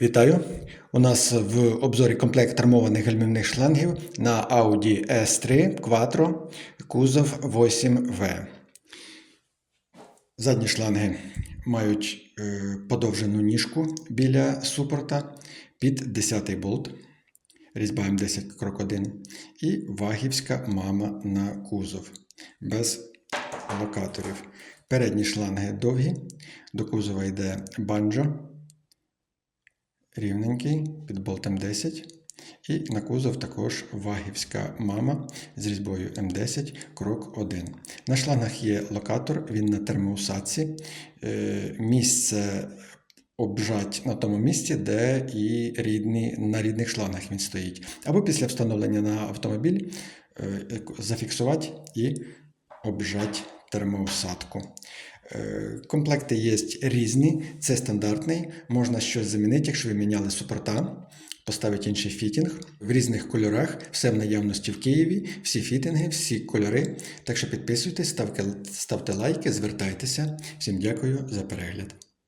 Вітаю! У нас в обзорі комплект армованих гальмівних шлангів на Audi S3 Quattro, кузов 8V. Задні шланги мають е, подовжену ніжку біля супорта під 10 болт. Різьба М10 крок 1 і вагівська мама на кузов без локаторів. Передні шланги довгі, до кузова йде банджо рівненький під болтом 10. І на кузов також вагівська мама з різьбою М10 крок 1. На шлангах є локатор, він на термоусадці. Е, Місце обжать на тому місці, де і рідні, на рідних шлангах він стоїть. Або після встановлення на автомобіль е, зафіксувати і обжать термоусадку. Е, Комплекти є різні, це стандартний. Можна щось замінити, якщо ви міняли супорта, поставити інший фітінг в різних кольорах, все в наявності в Києві, всі фітинги, всі кольори. Так що підписуйтесь, ставте, ставте лайки, звертайтеся. Всім дякую за перегляд.